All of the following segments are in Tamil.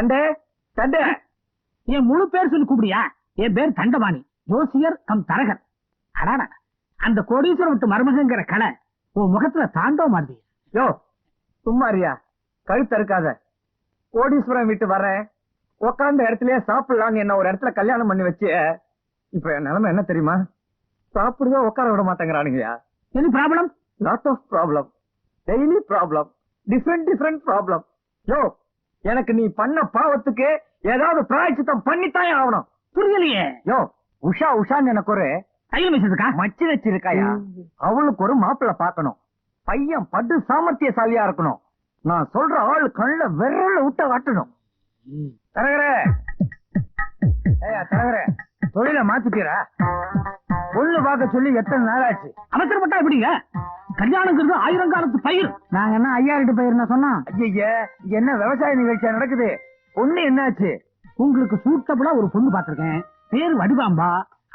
தண்டே தண்டே. என் முழு பேர் சொல்லி கூப்பிடியா என் பேர் தண்டபாணி. ஜோசியர் கம் தரகர். அடாடா. அந்த கோடீஸ்வரம் விட்டு மருமகங்கிற கலை உன் முகத்துல தாண்டவ மாறுது யோ சும்மாரியா கழுத்த இருக்காத கோடீஸ்வரன் வீட்டு வரேன் உக்காந்த இடத்துலயே சாப்பிடலாம்னு என்ன ஒரு இடத்துல கல்யாணம் பண்ணி வச்சு இப்ப என் நிலைமை என்ன தெரியுமா? சாப்பிடுவே உட்கார விட மாட்டேங்கிறானுங்கய்யா. என்ன problem lot of problem daily problem different different problem yo எனக்கு நீ பண்ண பாவத்துக்கு ஏதாவது பிராய்ச்சித்தம் பண்ணித்தான் ஆகணும். புரியலையே? யோ உஷா உஷான்னு எனக்கு ஒரு கையில் மிச்சதுக்கா மச்சி வச்சிருக்காயா? அவளுக்கு ஒரு மாப்பிள்ளை பார்க்கணும். பையன் படு சாமர்த்தியசாலியா இருக்கணும். நான் சொல்ற ஆள் கண்ணுல விரல விட்ட காட்டணும். தரகரே. தரகரே தொழில மாத்திட்டீரா? பொண்ணு பார்க்க சொல்லி எத்தனை நாள் ஆச்சு? அவசரப்பட்டா எப்படிங்க? கல்யாணங்கிறது ஆயிரம் காலத்து பயிர். நாங்க என்ன ஐயாயிரம் பயிர் சொன்னோம் ஐயா என்ன விவசாய நிகழ்ச்சியா நடக்குது? பொண்ணு என்னாச்சு? உங்களுக்கு சூட்டபிளா ஒரு பொண்ணு பார்த்திருக்கேன். பேர் வடிவாம்பா.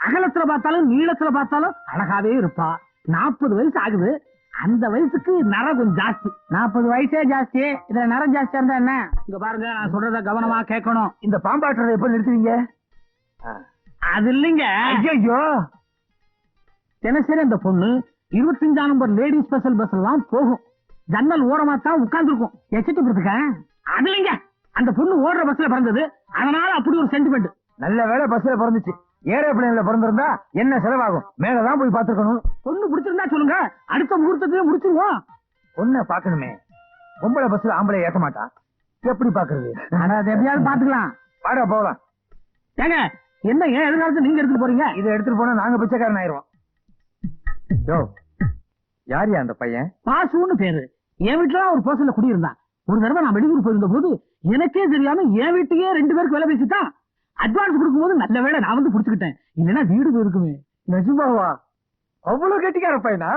அகலத்துல பார்த்தாலும் நீளத்துல பார்த்தாலும் அழகாவே இருப்பா. நாற்பது வயசு ஆகுது. அந்த வயசுக்கு நர கொஞ்சம் ஜாஸ்தி. நாற்பது வயசே ஜாஸ்தி. இதுல நேரம் ஜாஸ்தியா இருந்தா என்ன? இங்க பாருங்க நான் சொல்றத கவனமா கேட்கணும். இந்த பாம்பாட்டுறதை எப்ப நிறுத்துவீங்க? அது இல்லைங்க. ஐயோ தினசரி அந்த பொண்ணு இருபத்தஞ்சாம் நம்பர் லேடி ஸ்பெஷல் பஸ் எல்லாம் போகும். ஜன்னல் ஓரமா தான் உட்கார்ந்துருக்கும் எச்சிட்டு போறதுக்க அது இல்லைங்க. அந்த பொண்ணு ஓடுற பஸ்ல பிறந்தது. அதனால அப்படி ஒரு சென்டிமெண்ட் நல்ல வேளை பஸ்ல பிறந்துச்சு. ஏரோப்ளேன்ல பிறந்திருந்தா என்ன செலவாகும்? மேலதான் போய் பாத்துக்கணும் பொண்ணு பிடிச்சிருந்தா சொல்லுங்க. அடுத்த முகூர்த்தத்திலே முடிச்சிருவோம். பொண்ணை பாக்கணுமே பொம்பளை பஸ்ல ஆம்பளை ஏத்த மாட்டா? எப்படி பாக்குறது அது எப்படியாவது பாத்துக்கலாம் வாடா போகலாம் ஏங்க என்ன ஏன் எதிர்காலத்துல நீங்க எடுத்துட்டு போறீங்க? இதை எடுத்துட்டு போனா நாங்க பிச்சைக்காரன் ஆயிருவோம். யோ அந்த பையன்? பாசுன்னு பேரு. என் வீட்டுல ஒரு பர்சன்ல குடியிருந்தான். ஒரு தடவை நான் வெளியூர் போயிருந்த போது எனக்கே தெரியாம என் வீட்டுக்கே ரெண்டு பேருக்கு வேலை பேசிட்டான் அட்வான்ஸ் கொடுக்கும்போது நல்ல நான் வந்து புடிச்சுக்கிட்டேன். இல்லைன்னா வீடு போயிருக்குமே. நிஜமாவா? அவ்வளவு கெட்டிக்கார பையனா?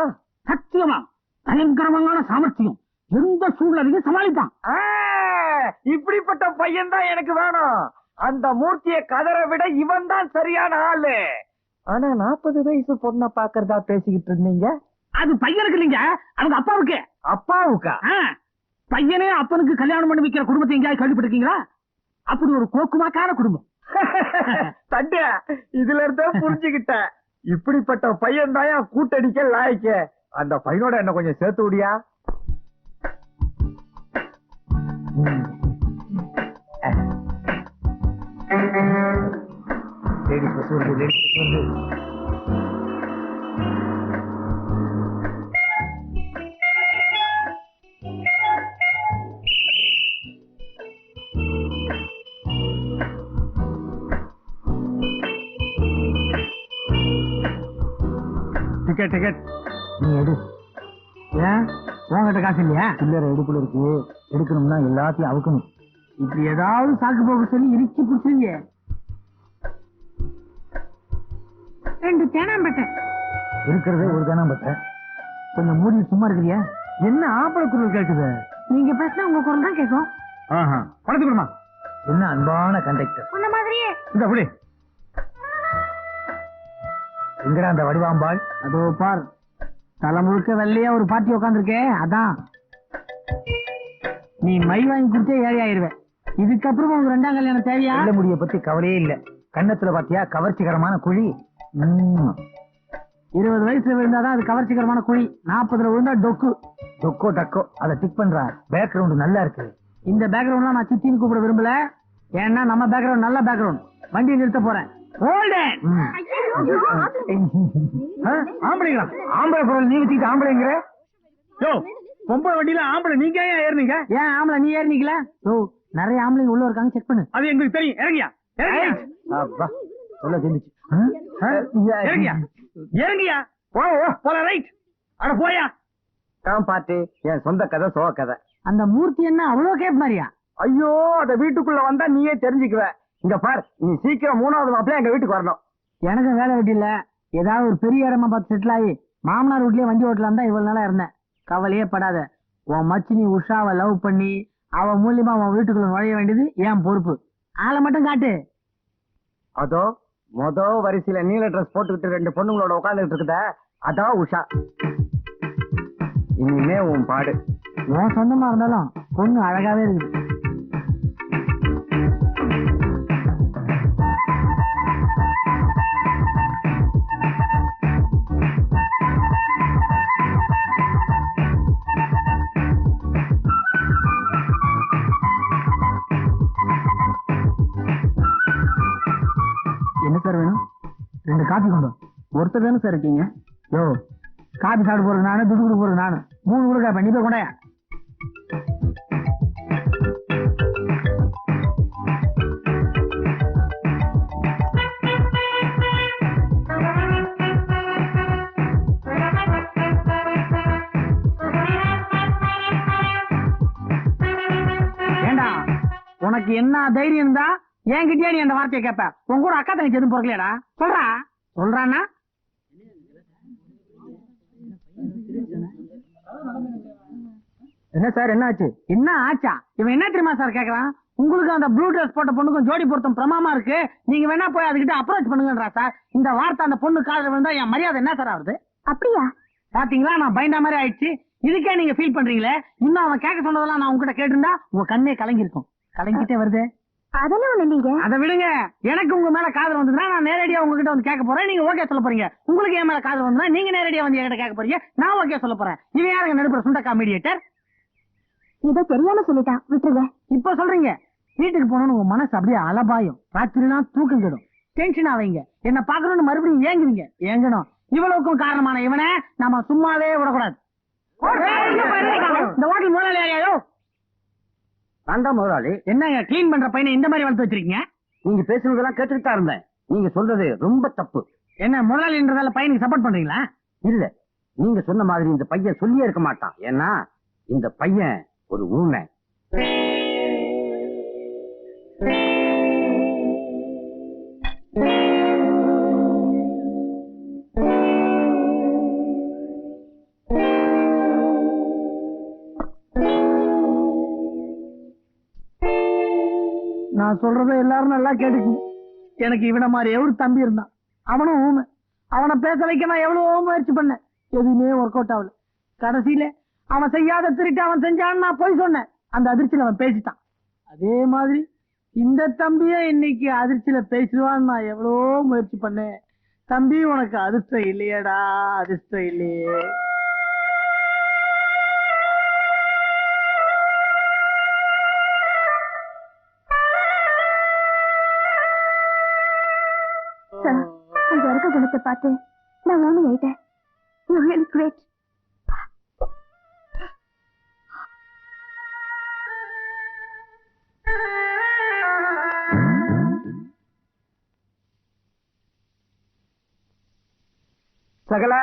சத்தியமா. பயங்கரமான சாமர்த்தியம். எந்த சூழ்நிலையும் சமாளிப்பான். இப்படிப்பட்ட பையன் தான் எனக்கு வேணும். அந்த மூர்த்திய கதற விட இவன் தான் சரியான ஆளு. ஆனா நாற்பது வயசு பொண்ண பாக்குறதா பேசிக்கிட்டு இருந்தீங்க? அது பையனுக்கு இல்லைங்க. அவங்க அப்பாவுக்கு. அப்பாவுக்கா? பையனே அப்பனுக்கு கல்யாணம் பண்ணி வைக்கிற குடும்பத்தை எங்கேயாவது கேள்விப்பட்டிருக்கீங்களா? அப்படி ஒரு கோக்குமாக்கான குடும்பம். தட்டு இதுல இருந்தே புரிஞ்சுக்கிட்டேன். இப்படிப்பட்ட பையன் தான் கூட்டடிக்க லாய்க்க. அந்த பையனோட என்ன கொஞ்சம் சேர்த்து விடியா? லேடிஸ் வருது லேடிஸ் வருது டிக்கெட் டிக்கெட் நீ எடு. ஏன்? உங்ககிட்ட காசு இல்லையா? சில்லறை எடுப்புல இருக்கு. எடுக்கணும்னா எல்லாத்தையும் அவுக்கணும். இப்படி ஏதாவது சாக்கு போக சொல்லி இறுக்கி பிடிச்சிருங்க. ரெண்டு தேனாம்பட்டை. இருக்கிறதே ஒரு தானம் பட்ட கொஞ்சம் மூடி சும்மா இருக்கிறியா? என்ன ஆம்பளை குரல் கேக்குது நீங்க பேசினா உங்க குரல் தான் கேட்கும். ஆஹா பணத்துக்குமா என்ன அன்பான கண்டக்டர் உன்ன மாதிரியே. இந்த புடி எங்கடா அந்த வடிவாம்பாள்? அதோ பார் தலை முழுக்க வெள்ளையா ஒரு பாட்டி உட்காந்துருக்கே அதான். நீ மை வாங்கி கொடுத்தே ஏழை ஆயிருவேன் இதுக்கப்புறம் உங்க ரெண்டாம் கல்யாணம் தேவையா? முடிய பத்தி கவலையே இல்ல. கன்னத்துல பாத்தியா கவர்ச்சிகரமான குழி. இருபது வயசுல விழுந்தாதான் அது கவர்ச்சிகரமான குழி. நாற்பதுல விழுந்தா டொக்கு. டொக்கோ டக்கோ. அதை டிக் பண்றா பேக்ரவுண்ட் நல்லா இருக்கு. இந்த பேக்ரவுண்ட்லாம் நான் சித்தின்னு கூப்பிட விரும்பல. ஏன்னா நம்ம பேக்ரவுண்ட் நல்ல பேக்ரவுண்ட் வண்டியை நிறுத்த போறேன். ஆம்பளைங்களா? ஆம்பளை குரல் நீ வச்சுக்கிட்டு ஆம்பளைங்கிற? யோ பொம்பளை வண்டியில ஆம்பளை நீங்க ஏன் ஏறினீங்க? ஏன் ஆம்பளை நீ ஏறினீங்களா? யோ நிறைய ஆம்பளைங்க உள்ள இருக்காங்க. செக் பண்ணு. அது எங்களுக்கு தெரியும். இறங்கியா? இறங்கியா? அப்பா சொல்ல தெரிஞ்சுச்சு இறங்கியா? இறங்கியா? போ போல ரைட் அட போயா. தான் பாட்டு என் சொந்த கதை சோக கதை. அந்த மூர்த்தி என்ன அவ்வளவு கேப் மாதிரியா? ஐயோ அத வீட்டுக்குள்ள வந்தா நீயே தெரிஞ்சுக்குவ. இங்க பார் நீ சீக்கிரம் மூணாவது மாப்பிள்ள எங்க வீட்டுக்கு வரணும். எனக்கு வேலை வெட்டி இல்ல. ஏதாவது ஒரு பெரிய இடமா பார்த்து செட்டில் ஆகி மாமனார் வீட்லயே வண்டி ஓட்டலாம் தான் இவ்வளவு நாளா இருந்தேன். கவலையே படாத. உன் மச்சினி உஷாவை லவ் பண்ணி அவ மூலியமா உன் வீட்டுக்குள்ள நுழைய வேண்டியது என் பொறுப்பு. ஆளை மட்டும் காட்டு. அதோ மொத வரிசையில நீல ட்ரெஸ் போட்டுக்கிட்டு ரெண்டு பொண்ணுங்களோட உட்காந்துட்டு இருக்குத அதான் உஷா. இனிமே உன் பாடு. உன் சொந்தமா இருந்தாலும் பொண்ணு அழகாவே இருக்குது காபி கொண்டு ஒருத்தர் தானே சார் இருக்கீங்க? யோ காபி சாப்பிட போறது நானு துடு கொடுக்க போறது நானு. மூணு கூட பண்ணி போய் கொண்டாயா? உனக்கு என்ன தைரியம் இருந்தா என்கிட்டயே நீ அந்த வார்த்தையை கேப்ப. உன் கூட அக்கா தங்கச்சி எதுவும் பிறக்கலையாடா? சொல்றா. சொல்றானா? என்ன சார் என்ன ஆச்சு என்ன ஆச்சா? இவன் என்ன தெரியுமா சார் கேக்குறான்? உங்களுக்கு அந்த ப்ளூ ட்ரெஸ் போட்ட பொண்ணுக்கும் ஜோடி பொருத்தம் பிரமாமா இருக்கு. நீங்க வேணா போய் அதுகிட்ட அப்ரோச் பண்ணுங்கன்றா சார். இந்த வார்த்தை அந்த பொண்ணு காதுல விழுந்தா என் மரியாதை என்ன சார் ஆகுது? அப்படியா? பாத்தீங்களா? நான் பயந்த மாதிரி ஆயிடுச்சு. இதுக்கே நீங்க ஃபீல் பண்றீங்களே? இன்னும் அவன் கேட்க சொன்னதெல்லாம் நான் உங்ககிட்ட கேட்டிருந்தா உங்க கண்ணே கலங்கி இருக்கும் கலங்கிட்டே வருது. அதெல்லாம் ஒண்ணு இல்லைங்க. அதை விடுங்க. எனக்கு உங்க மேல காதல் வந்ததுன்னா நான் நேரடியா உங்ககிட்ட வந்து கேட்க போறேன். நீங்க ஓகே சொல்ல போறீங்க. உங்களுக்கு என் மேல காதல் வந்தா நீங்க நேரடியா வந்து என்கிட்ட கேட்க போறீங்க. நான் ஓகே சொல்ல போறேன். இவன் யாருங்க? நடுப்புற சுண்டக்கா மீடியேட்டர் ஏதோ தெரியாம சொல்லிட்டான். விட்டுருங்க. இப்போ சொல்றீங்க. வீட்டுக்கு போனோம்னு உங்க மனசு அப்படியே அலபாயும். ராத்திரிலாம் தூக்கம் கெடும். டென்ஷன் ஆவீங்க என்ன பாக்கணும்னு மறுபடியும் ஏங்குவீங்க. ஏங்கணும். இவ்வளவுக்கும் காரணமான இவனை நாம சும்மாவே விடக்கூடாது. இந்த ஹோட்டல் முதலாளி யாரையாயோ நான் தான் முதலாளி என்னங்க க்ளீன் பண்ற பையனை இந்த மாதிரி வளர்த்து வச்சிருக்கீங்க? நீங்க பேசுனதெல்லாம் கேட்டுட்டு தான் இருந்தேன். நீங்க சொல்றது ரொம்ப தப்பு. என்ன முதலாளின்றதால பையனுக்கு சப்போர்ட் பண்றீங்களா? இல்ல. நீங்க சொன்ன மாதிரி இந்த பையன் சொல்லியே இருக்க மாட்டான். ஏன்னா இந்த பையன் ஒரு ஊமை. நான் சொல்றத எல்லாரும் நல்லா கேட்டுக்கணும் எனக்கு இவனை மாதிரி எவ்வளவு தம்பி இருந்தான் அவனும் ஊமை. அவனை பேச வைக்க நான் எவ்வளவோ முயற்சி பண்ணேன். எதுவுமே ஒர்க் அவுட் ஆகல. கடைசியில அவன் செய்யாத திருட்டு அவன் செஞ்சான்னு நான் போய் சொன்னேன். அந்த அதிர்ச்சியில அவன் பேசிட்டான். அதே மாதிரி இந்த தம்பிய இன்னைக்கு அதிர்ச்சியில பேசுவான்னு நான் எவ்வளவோ முயற்சி பண்ணேன். தம்பி உனக்கு அதிர்ஷ்டம் இல்லையேடா அதிர்ஷ்டம் இல்லையே. குணத்தை பார்த்து நான் ஊமை ஆயிட்டேன். யூ ரியலி கிரேட் சகல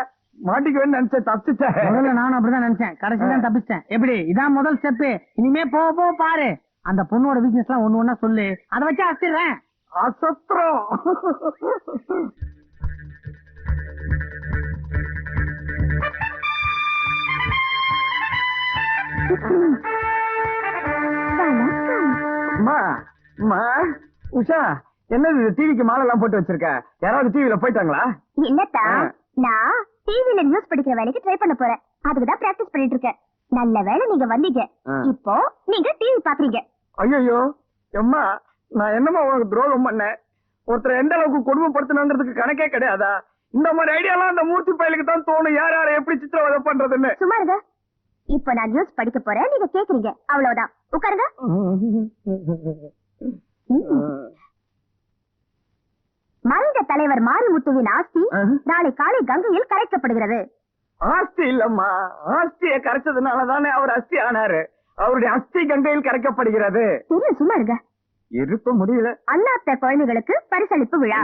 மாட்டிக்கு நினைச்ச தப்பிச்சேன் முதல்ல நானும் அப்படிதான் நினைச்சேன். கடைசியில தான் தப்பிச்சிட்டேன். எப்படி? இதான் முதல் ஸ்டெப் இனிமே போக போக பாரு. அந்த பொண்ணோட வீக்னஸ் எல்லாம் ஒண்ணு ஒண்ணா சொல்லு. அதை வச்சு அசிடுறேன் அசத்திரம். அம்மா உஷா என்னது டிவிக்கு மாலை எல்லாம் போட்டு வச்சிருக்க? யாராவது டிவில போயிட்டாங்களா? இல்லத்தா. நான் டிவில நியூஸ் படிக்கிற வேலைக்கு ட்ரை பண்ண போறேன். அதுக்கு தான் பிராக்டிஸ் பண்ணிட்டு இருக்கேன். நல்ல வேளை நீங்க வந்தீங்க. இப்போ நீங்க டிவி பாக்குறீங்க ஐயோ அம்மா நான் என்னம்மா உனக்கு துரோகம் பண்ணேன்? ஒருத்தர் எந்த அளவுக்கு கொடுமைப்படுத்தணுங்கிறதுக்கு கணக்கே கிடையாதா? இந்த மாதிரி ஐடியாலாம் அந்த மூர்த்தி பயலுக்கு தான் தோணும். யார் யாரை எப்படி சித்திரவதை பண்றதுன்னு? சும்மா இருங்க. இப்போ நான் நியூஸ் படிக்க போறேன். நீங்க கேக்குறீங்க. அவ்வளவுதான். உட்காருங்க. மறைந்த தலைவர் மாரிமுத்துவின் ஆஸ்தி நாளை காலை கங்கையில் கரைக்கப்படுகிறது. ஆஸ்தி இல்லம்மா. ஆஸ்தியை கரைச்சதுனால தானே அவர் அஸ்தி ஆனாரு. அவருடைய அஸ்தி கங்கையில் கரைக்கப்படுகிறது. சும்மா இருங்க இருக்க முடியல. அண்ணாத்த குழந்தைகளுக்கு பரிசளிப்பு விழா.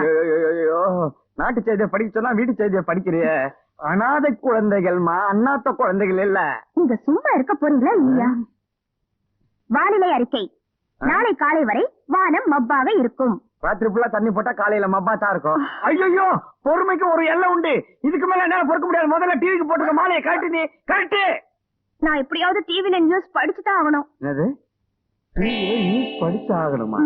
நாட்டு செய்தியை படிக்க சொன்னா வீட்டு செய்தியை படிக்கிறியே. அனாதை குழந்தைகள்மா. அண்ணாத்த குழந்தைகள் இல்ல. நீங்க சும்மா இருக்க போறீங்களா இல்லையா? வானிலை அறிக்கை. நாளை காலை வரை வானம் மப்பாக இருக்கும். ராத்திரி ஃபுல்லா தண்ணி போட்டா காலையில மப்பாத்தா இருக்கும். ஐயோ பொறுமைக்கு ஒரு எல்லை உண்டு. இதுக்கு மேல என்னால பொறுக்க முடியாது. முதல்ல டிவிக்கு போட்டுக்க மாலையை கழட்டு நீ. கழட்டு! நான் எப்படியாவது டிவில நியூஸ் படிச்சு தான் ஆகணும். என்னது? நியூஸ் படிச்சு ஆகணுமா.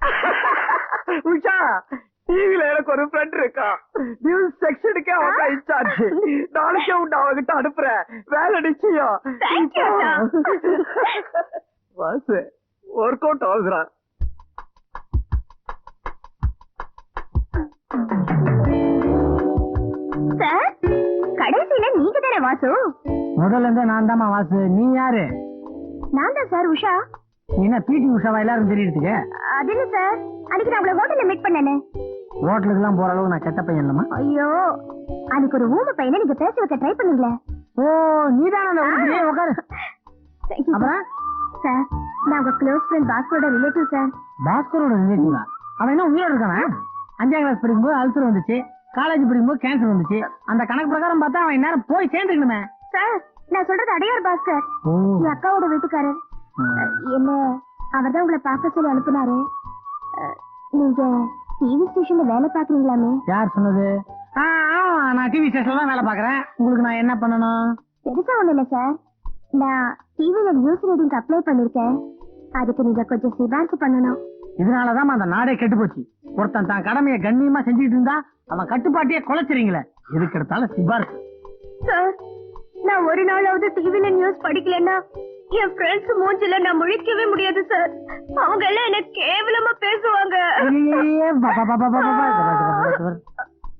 உஷா டிவில எனக்கு ஒரு ஃப்ரெண்ட் இருக்கா. நியூஸ் செக்ஷனுக்கே அவங்க இன்சார்ஜ் நாளைக்கே உண்டு அவகிட்ட அனுப்புறேன். வேலை நிச்சயம். வாசு. ஒர்க் அவுட் ஆகுதுடா சார் கடைசியில நீங்க தானே வாசு? முதல்ல இருந்தே நான் தாமா வாசு. நீ யாரு? நான் தான் சார் உஷா. நீ என்ன பிடி உஷாவா? எல்லாரும் தெரியுதுக்கு அது இல்ல சார் அன்னைக்கு நான் உங்களை ஹோட்டல்ல மீட் பண்ணேனே. ஹோட்டலுக்கு எல்லாம் போற அளவுக்கு நான் கெட்ட பையன் இல்லம்மா. ஐயோ அதுக்கு ஒரு ஊம பையனை நீங்க பேச வைக்க ட்ரை பண்ணீங்களே. ஓ உருப்படி உட்காரு. அப்புறம்? சார் நான் உங்க க்ளோஸ் ஃப்ரெண்ட் பாஸ்கரோட ரிலேட்டிவ் சார் பாஸ்கரோட ரிலேட்டிவா அவன் என்ன உயிரோட இருக்கானே? அஞ்சாம் கிளாஸ் படிக்கும்போது அல்சர் வந்துச்சு. காலேஜ் படிக்கும்போது கேன்சர் வந்துச்சு. அந்த கணக்கு பிரகாரம் பார்த்தா அவன் நேரம் போய் சேர்ந்துக்கணுமே. சார் நான் சொல்றது அடையார் பாஸ்கர். என் அக்காவோட வீட்டுக்காரர். என்ன அவர்தான் உங்களை பார்க்க சொல்லி அனுப்புனாரு. நீங்க டிவி ஸ்டேஷன்ல வேலை பாக்குறீங்களாமே யார் சொன்னது? ஆ, ஆமா நான் டிவி ஸ்டேஷன்ல தான் வேலை பாக்குறேன் உங்களுக்கு நான் என்ன பண்ணணும்? பெருசா ஒண்ணு இல்ல சார் நான் டிவில நியூஸ் ரீடிங் அப்ளை பண்ணிருக்கேன் அதுக்கு நீங்க கொஞ்சம் சிபாரிசு பண்ணணும் இதனாலதான் அந்த நாடே கெட்டு போச்சு ஒருத்தன் தான் கடமையை கண்ணியமா செஞ்சுட்டு இருந்தா அவன் கட்டுப்பாட்டையே குலைச்சிறீங்களே எதுக்கு எடுத்தாலும் சிபாரிசு சார் நான் ஒரு நாளாவது டிவில நியூஸ் படிக்கலன்னா என் ஃப்ரெண்ட்ஸ் மூஞ்சில நான் முழிக்கவே முடியாது சார் அவங்க எல்லாம் என்ன கேவலமா பேசுவாங்க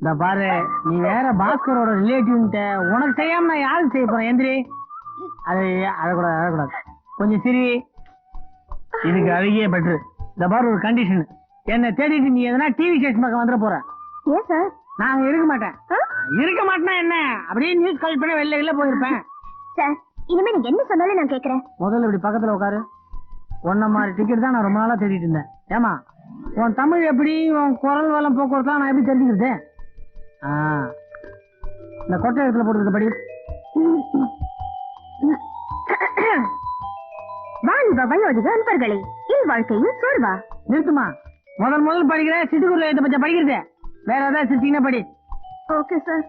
இந்த பாரு நீ வேற பாஸ்கரோட ரிலேட்டிவ்ன்ட்ட உனக்கு செய்யாம நான் யாருக்கு செய்ய போறேன் எந்திரி அது அழக்கூடாது அழக்கூடாது. கொஞ்சம் சிரி. இதுக்கு அழகிய பெட்ரு இந்த பாரு ஒரு கண்டிஷன் என்ன தேடிட்டு நீ எதனா டிவி ஸ்டேஷன் பக்கம் வந்துட போற. ஏன் சார் நான் இருக்க மாட்டேன். இருக்க மாட்டேன்னா என்ன? அப்படியே நியூஸ் கால் பண்ணி வெளில வெளில போயிருப்பேன். சார் இனிமே நீங்க என்ன சொன்னாலும் நான் கேக்குறேன். முதல்ல இப்படி பக்கத்துல உட்காரு. உன்ன மாதிரி டிக்கெட் தான் நான் ரொம்ப நாளா தேடிட்டு இருந்தேன். ஏமா உன் தமிழ் எப்படி உன் குரல் வளம் போக்குவரத்துலாம் நான் எப்படி தெரிஞ்சுக்கிறது? இந்த கொட்டை இடத்துல போட்டுருக்க படி. வாலிப வயோதிக அன்பர்களே இல் வாழ்க்கையில் சோர்வா நிறுத்துமா? முதல் முதல் படிக்கிற சிட்டுக்குருல இதை பத்தி படிக்கிறது. வேற ஏதாவது சிரிச்சீங்கன்னா படி. Okay sir.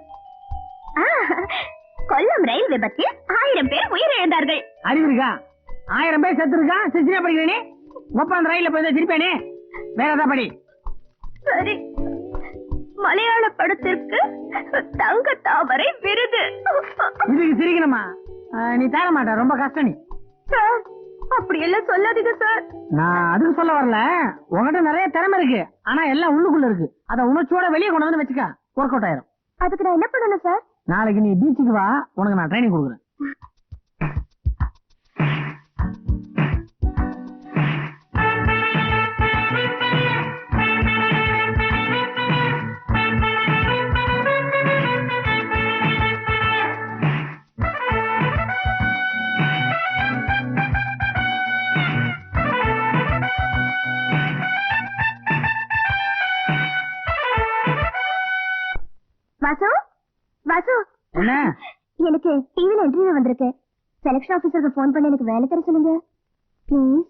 கொல்லம் ரயில் விபத்தில் ஆயிரம் பேர் உயிரிழந்தார்கள். அறிவு இருக்கா? ஆயிரம் பேர் செத்து இருக்கா? சிரிச்சினா படிக்கிறேனே. ஒப்ப அந்த ரயில்ல போய் சிரிப்பேனே. வேற ஏதாவது படி. சரி. மலையாள படத்திற்கு தங்க தாமரை விருது. இதுக்கு சிரிக்கணுமா? நீ தேட மாட்ட. ரொம்ப கஷ்டம் நீ. அப்படி எல்லாம் சொல்லாதீங்க சார் நான் அதுக்கு சொல்ல வரல. உன்கிட்ட நிறைய திறமை இருக்கு. ஆனா எல்லாம் உள்ளுக்குள்ள இருக்கு. அத உணர்ச்சியோட வெளியே கொண்டு வந்து வச்சுக்க. ஒர்க் அவுட் ஆயிரும். அதுக்கு நான் என்ன பண்ணணும் சார் நாளைக்கு நீ பீச்சுக்கு வா. உனக்கு நான் ட்ரைனிங் கொடுக்குறேன். டிவில இன்டர்வியூ வந்திருக்கு. செலக்ஷன் ஆபீசருக்கு ஃபோன் பண்ணி எனக்கு வேலை தர சொல்லுங்க. ப்ளீஸ்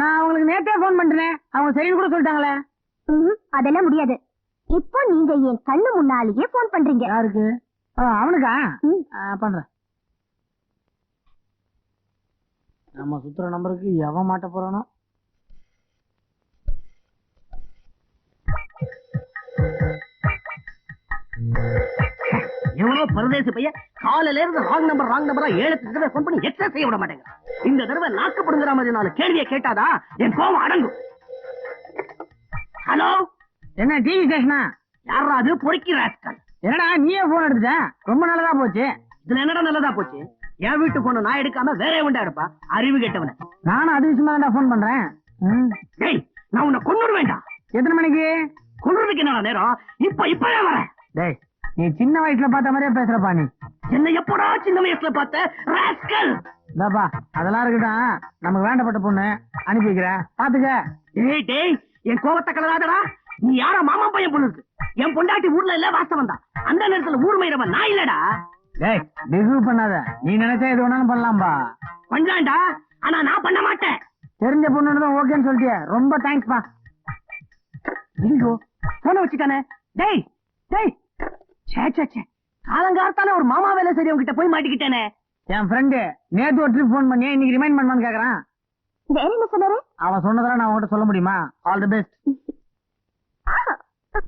நான் அவங்களுக்கு நேத்தே ஃபோன் பண்றேன். அவங்க சரின்னு கூட சொல்லிட்டாங்களே. அதெல்லாம் முடியாது. இப்போ நீங்க என் கண்ணு முன்னாலேயே ஃபோன் பண்றீங்க. யாருக்கு? அவனுக்கா? பண்றேன். நம்ம சுத்துற நம்பருக்கு எவன் மாட்ட போறானோ? பரதேசி பையன் காலையில இருந்து ராங் நம்பர் ராங் நம்பரா ஏழு தடவை ஃபோன் பண்ணி எக்ஸஸ் செய்ய விட மாட்டேங்க இந்த தடவை நாக்கப்படுங்கிற மாதிரி நாலு கேள்வியை கேட்டாதா? என் கோவம் அடங்கும். ஹலோ என்ன டிவி ஸ்டேஷனா யாரா அது? பொறுக்கி ராஸ்கல். என்னடா நீயே போன் எடுத்துட்ட? ரொம்ப நல்லதா போச்சு. இதுல என்னடா நல்லதா போச்சு? என் வீட்டு போன நான் எடுக்காம வேற எவன்டா எடுப்பா? அறிவு கேட்டவன. நானும் அது விஷயமா தான் ஃபோன் பண்றேன். டேய் நான் உன்னை கொன்னுட வேண்டாம் எத்தனை மணிக்கு? கொன்னுறதுக்கு என்னடா நேரம்? இப்ப இப்பவே வரேன். டேய் நீ சின்ன வயசுல பார்த்த மாதிரியே பேசுறப்பா நீ. என்ன எப்படா சின்ன வயசுல பார்த்த? ராஸ்கல்! இந்தாப்பா அதெல்லாம் இருக்கட்டும். நமக்கு வேண்டப்பட்ட பொண்ணு அனுப்பி வைக்கிறேன் பாத்துக்க. டேய் டேய் என் கோவத்தை கலராதடா. நீ யாரா மாமா பையன் பொண்ணு என் பொண்டாட்டி ஊர்ல இல்ல வாசம் வந்தா. அந்த நேரத்துல ஊர் மயிரவன் நான் இல்லடா. டேய் பிகு பண்ணாத. நீ நினைச்சா எது வேணாலும் பண்ணலாம்பா. பண்றான்டா ஆனா நான் பண்ண மாட்டேன். தெரிஞ்ச பொண்ணு தான் ஓகேன்னு சொல்லிட்டியே. ரொம்ப தேங்க்ஸ்ப்பா ஐயோ போன வச்சுட்டானே. டேய் டேய் காலங்காலத்தானே ஒரு மாமா வேலை சரி உங்ககிட்ட போய் மாட்டிக்கிட்டேனே. என் ஃப்ரெண்டு நேத்து ஒரு ட்ரிப் போன் பண்ணி இன்னைக்கு ரிமைண்ட் பண்ணுவான்னு கேக்குறான். அவன் சொன்னதெல்லாம் நான் உங்ககிட்ட சொல்ல முடியுமா? All the best